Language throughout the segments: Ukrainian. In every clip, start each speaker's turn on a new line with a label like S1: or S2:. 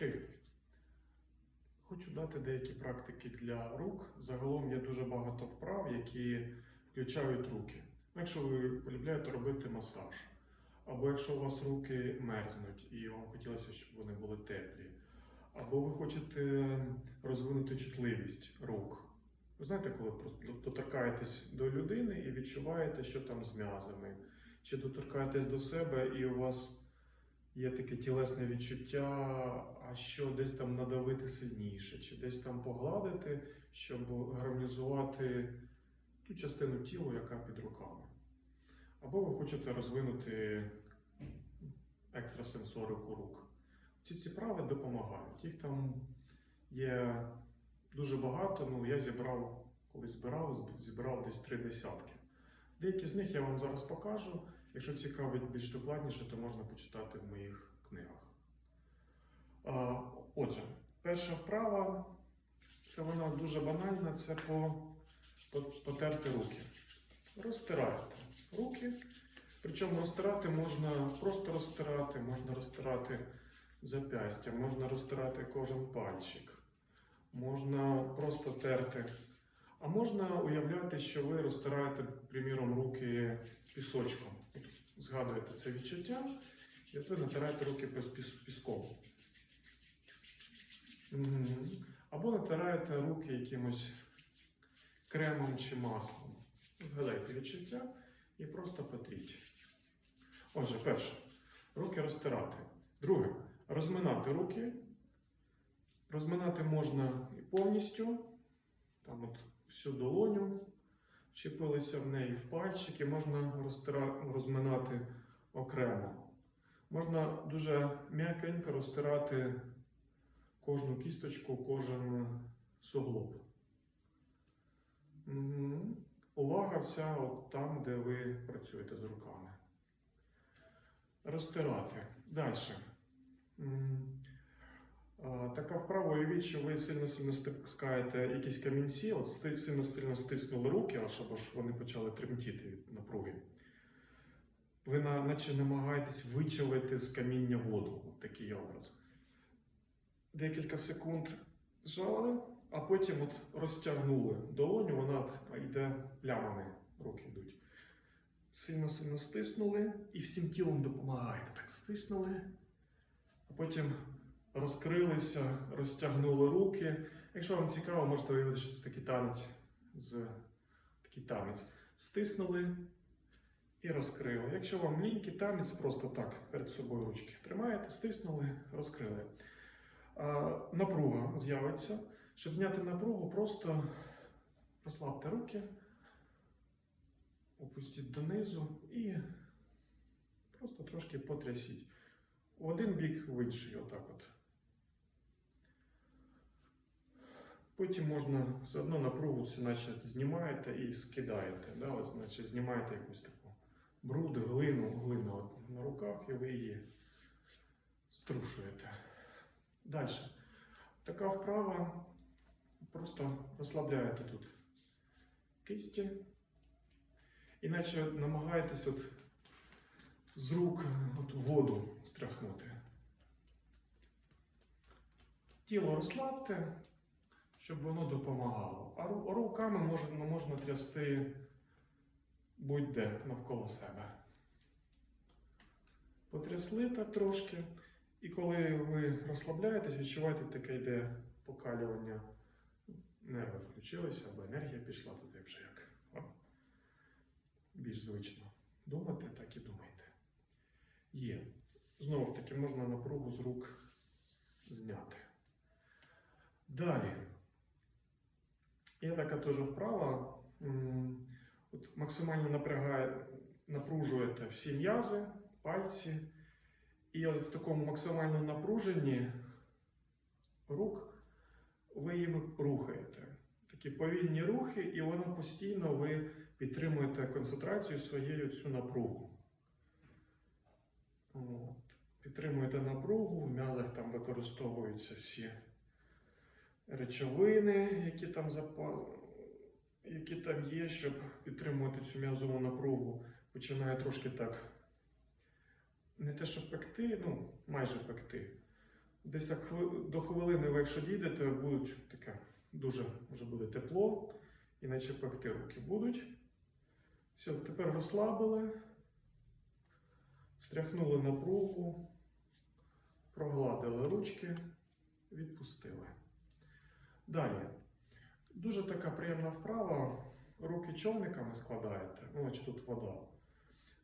S1: Привіт. Хочу дати деякі практики для рук. Загалом є дуже багато вправ, які включають руки. Якщо ви полюбляєте робити масаж, або якщо у вас руки мерзнуть і вам хотілося, щоб вони були теплі, або ви хочете розвинути чутливість рук. Ви знаєте, коли просто доторкаєтесь до людини і відчуваєте, що там з м'язами, чи доторкаєтесь до себе, і у вас є таке тілесне відчуття, а що десь там надавити сильніше, чи десь там погладити, щоб гармонізувати ту частину тіла, яка під руками. Або ви хочете розвинути екстрасенсорику рук. Ці ці прави допомагають. Їх там є дуже багато. Ну, я зібрав, колись збирав, зібрав десь три десятки. Деякі з них я вам зараз покажу. Якщо цікавить більш докладніше, то можна почитати в моїх книгах. Отже, перша вправа це вона дуже банальна, це по, по, потерти руки. Розтирайте руки. Причому розтирати можна просто розтирати, можна розтирати запястя, можна розтирати кожен пальчик, можна просто терти. А можна уявляти, що ви розтираєте, приміром, руки пісочком. Згадуєте це відчуття, і ви натираєте руки піс- піс- піском. Або натираєте руки якимось кремом чи маслом. Згадайте відчуття і просто потріть. Отже, перше, руки розтирати. Друге, розминати руки. Розминати можна і повністю. Там от всю долоню вчепилися в неї в пальчики, можна розминати окремо. Можна дуже м'якенько розтирати кожну кісточку, кожен суглоб. Увага вся от там, де ви працюєте з руками. Розтирати. Далі. Така вправа, уявіть, що ви сильно-сильно стискаєте якісь камінці, от сильно-сильно стиснули руки, аж або ж вони почали тремтіти від напруги. Ви на- наче намагаєтесь вичавити з каміння воду. От такий образ. Декілька секунд зжали, а потім от розтягнули долоню, вона йде плямами, руки йдуть. Сильно-сильно стиснули і всім тілом допомагаєте. Так стиснули, а потім розкрилися, розтягнули руки. Якщо вам цікаво, можете уявити, що це такий танець з такий танець. Стиснули і розкрили. Якщо вам лінький танець, просто так перед собою ручки тримаєте, стиснули, розкрили. Напруга з'явиться. Щоб зняти напругу, просто розслабте руки, опустіть донизу і просто трошки потрясіть. В один бік, в інший, отак от. Потім можна все одно напругу наче знімаєте і скидаєте. Да? От, наче знімаєте якусь таку бруд, глину, глину от на руках, і ви її струшуєте. Далі. Така вправа. Просто розслабляєте тут кисті. Іначе намагаєтесь от з рук от воду стряхнути. Тіло розслабте, щоб воно допомагало. А руками можна, можна трясти будь-де навколо себе. Потрясли так трошки, і коли ви розслабляєтесь, відчуваєте таке йде покалювання. Нерви включилися, або енергія пішла туди вже як більш звично думати, так і думайте. Є. Знову ж таки, можна напругу з рук зняти. Далі. Є така теж вправа. От максимально напрягає, напружуєте всі м'язи, пальці. І от в такому максимальному напруженні рук ви їм рухаєте. Такі повільні рухи, і воно постійно ви підтримуєте концентрацію своєю цю напругу. От. Підтримуєте напругу, в м'язах там використовуються всі речовини, які там, запа... які там є, щоб підтримувати цю м'язову напругу. Починає трошки так не те, що пекти, ну майже пекти. Десь так до хвилини, ви якщо дійдете, будуть таке дуже вже буде тепло, і наче пекти руки будуть. Все, тепер розслабили, стряхнули напругу, прогладили ручки, відпустили. Далі. Дуже така приємна вправа. Руки човниками складаєте, ну, значить тут вода,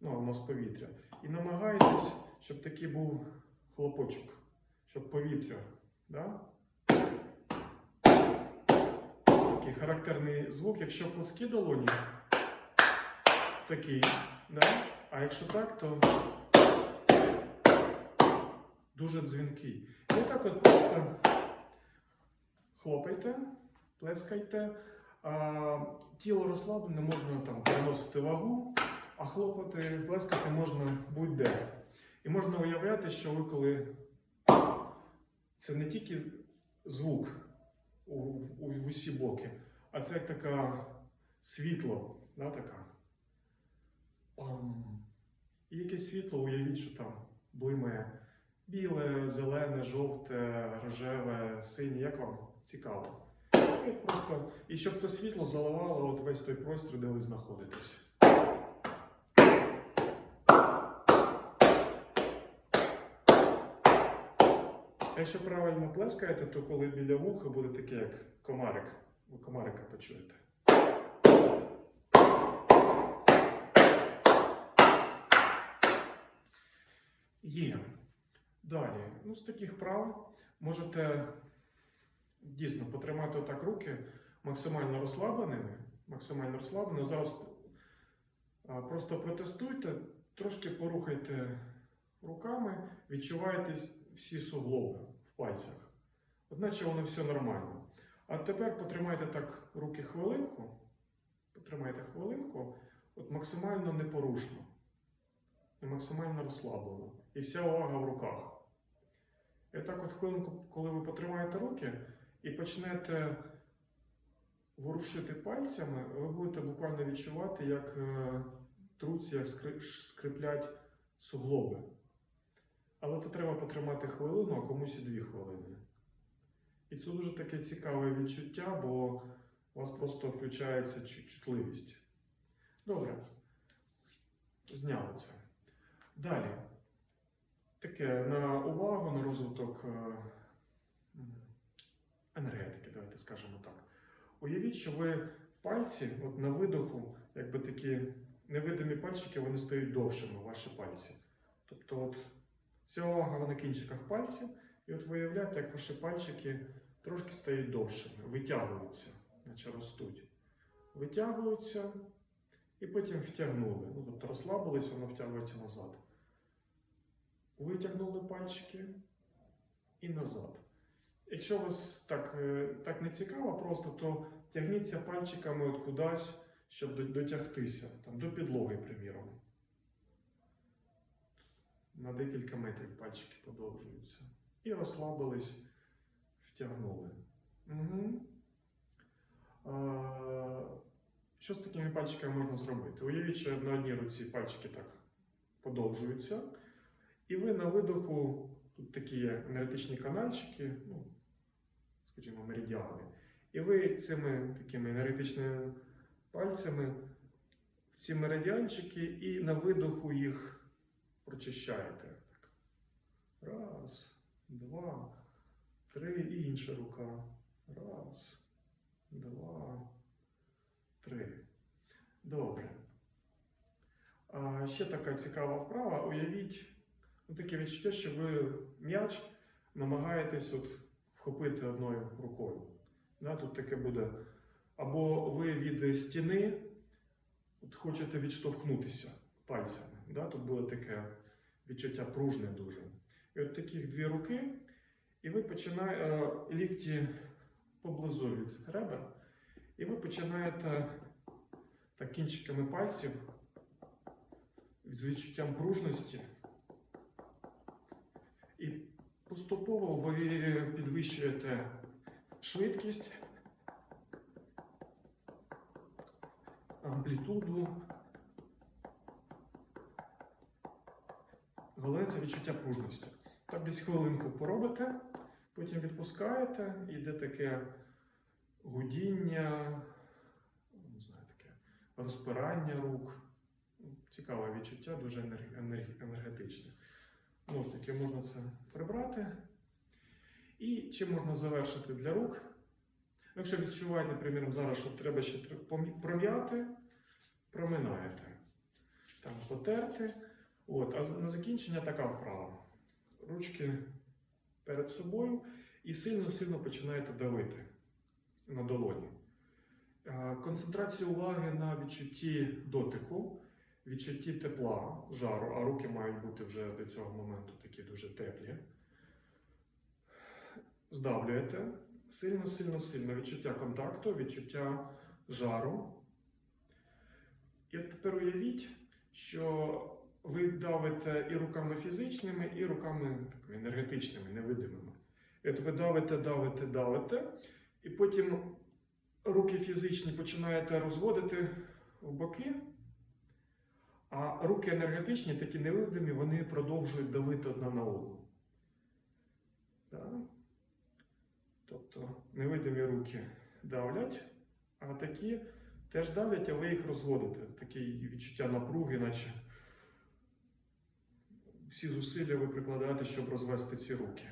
S1: ну, у нас повітря. І намагаєтесь, щоб такий був хлопочок, щоб повітря. Да? Такий характерний звук, якщо плоскі долоні, такий, да? а якщо так, то дуже дзвінкий. І так от просто хлопайте, плескайте. А, тіло розслаблене, можна там переносити вагу, а хлопати, плескати можна будь-де. І можна уявляти, що ви коли це не тільки звук у, у, в усі боки, а це як така світло, да, така. Пам. І якесь світло, уявіть, що там блимає біле, зелене, жовте, рожеве, синє, як вам цікаво. І просто, і щоб це світло заливало от весь той простір, де ви знаходитесь. Якщо правильно плескаєте, то коли біля вуха буде таке, як комарик. Ви комарика почуєте. Є. Далі. Ну, з таких прав можете дійсно потримати отак руки максимально розслабленими. Максимально розслабленими. Зараз просто протестуйте, трошки порухайте руками, відчувайте всі суглоби в пальцях. Одначе воно все нормально. А тепер потримайте так руки хвилинку. Потримайте хвилинку, от максимально непорушно і максимально розслаблено. І вся увага в руках. І так от хвилинку, коли ви потримаєте руки і почнете ворушити пальцями, ви будете буквально відчувати, як е, труться, скриплять суглоби. Але це треба потримати хвилину, а комусь і дві хвилини. І це дуже таке цікаве відчуття, бо у вас просто включається чутливість. Добре. Зняли це. Далі. Таке на увагу, на розвиток е, енергетики, давайте скажемо так. Уявіть, що ви пальці, от на видоху, якби такі невидимі пальчики, вони стають довшими, ваші пальці. Тобто, от вся увага на кінчиках пальців, і от виявляєте, як ваші пальчики трошки стають довшими, витягуються, наче ростуть. Витягуються і потім втягнули. Ну, тобто розслабились, воно втягується назад. Витягнули пальчики і назад. Якщо вас так, е, так не цікаво просто, то тягніться пальчиками от кудись, щоб дотягтися, там, до підлоги, приміром. На декілька метрів пальчики подовжуються. І розслабились, втягнули. Угу. А, що з такими пальчиками можна зробити? Уявіть, що на одній руці пальчики так подовжуються. І ви на видоху, тут такі енергетичні канальчики, ну, скажімо, меридіани. І ви цими такими енергетичними пальцями в ці меридіанчики і на видоху їх прочищаєте. Раз, два, три і інша рука. Раз, два, три. Добре. А ще така цікава вправа. Уявіть ну, таке відчуття, що ви м'яч намагаєтесь от вхопити одною рукою. Да, тут таке буде. Або ви від стіни от хочете відштовхнутися пальцями. Да, тут буде таке відчуття пружне дуже. І от таких дві руки, і ви починаєте лікті поблизу від ребер, і ви починаєте так кінчиками пальців з відчуттям пружності. І поступово ви підвищуєте швидкість, амплітуду. Головне це відчуття пружності. Так десь хвилинку поробите, Потім відпускаєте, йде таке гудіння, не знаю, таке розпирання рук. Цікаве відчуття, дуже енерг- енерг- енергетичне. Знову ж таки, можна це прибрати. І чим можна завершити для рук? Якщо відчуваєте, приміром, зараз, що треба ще пром'яти, проминаєте. Там потерти. От, а на закінчення така вправа. Ручки перед собою і сильно-сильно починаєте давити на долоні. Концентрація уваги на відчутті дотику, відчутті тепла, жару, а руки мають бути вже до цього моменту такі дуже теплі. Здавлюєте сильно, сильно, сильно відчуття контакту, відчуття жару. І от тепер уявіть, що ви давите і руками фізичними, і руками такими енергетичними, невидимими. І от ви давите, давите, давите, і потім руки фізичні починаєте розводити в боки, а руки енергетичні, такі невидимі, вони продовжують давити одна на одну. Так? Тобто невидимі руки давлять, а такі теж давлять, а ви їх розводите. Таке відчуття напруги, наче всі зусилля ви прикладаєте, щоб розвести ці руки.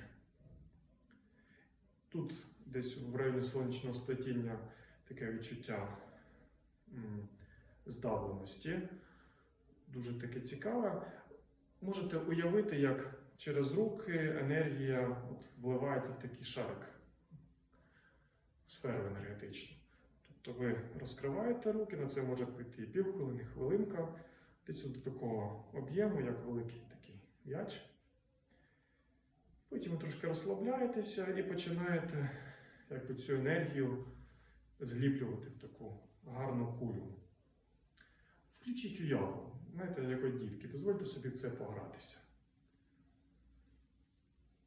S1: Тут десь в районі сонячного сплетіння таке відчуття здавленості. Дуже таке цікаве. Можете уявити, як через руки енергія от, вливається в такий шарик, в сферу енергетичну. Тобто ви розкриваєте руки, на це може і півхвилини, хвилинка, десь до такого об'єму, як великий такий м'яч. Потім ви трошки розслабляєтеся і починаєте якби, цю енергію зліплювати в таку гарну кулю. Включіть уяву, знаєте, як от дітки, дозвольте собі в це погратися.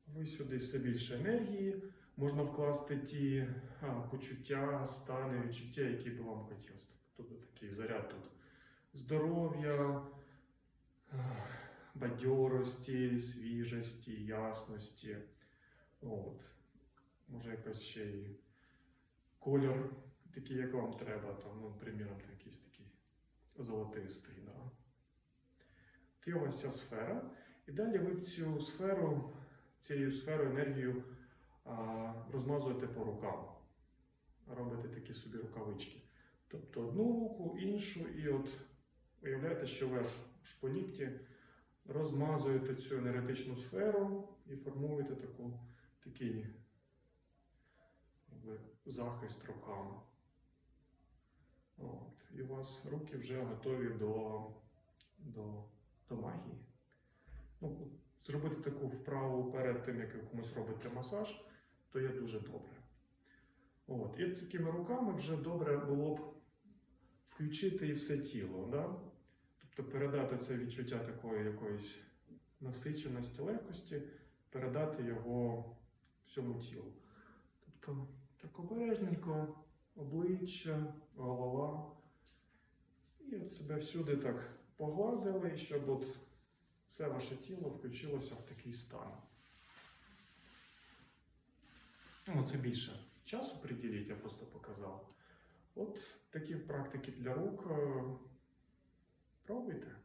S1: Ви сюди все більше енергії, можна вкласти ті а, почуття, стани, відчуття, які би вам хотілося. Тобто такий заряд тут здоров'я, бадьорості, свіжості, ясності. От. Може, якось ще й кольор, такий, як вам треба, там, ну, приміром, якийсь такий золотистий. Є вас ця сфера. І далі ви в цю сферу, цією сферою енергію розмазуєте по рукам. Робите такі собі рукавички. Тобто одну руку, іншу, і от уявляєте, що ви по лікті розмазуєте цю енергетичну сферу і формуєте таку, такий якби, захист руками. От. І у вас руки вже готові до, до, до магії. Ну, зробити таку вправу перед тим, як ви комусь робите масаж, то є дуже добре. От. І такими руками вже добре було б включити і все тіло. Да? Тобто передати це відчуття такої якоїсь насиченості, легкості, передати його всьому тілу. Тобто так обережненько, обличчя, голова. І от себе всюди так погладили, щоб от все ваше тіло включилося в такий стан. Ну, це більше часу приділіть, я просто показав. От такі практики для рук. е, Пробуйте.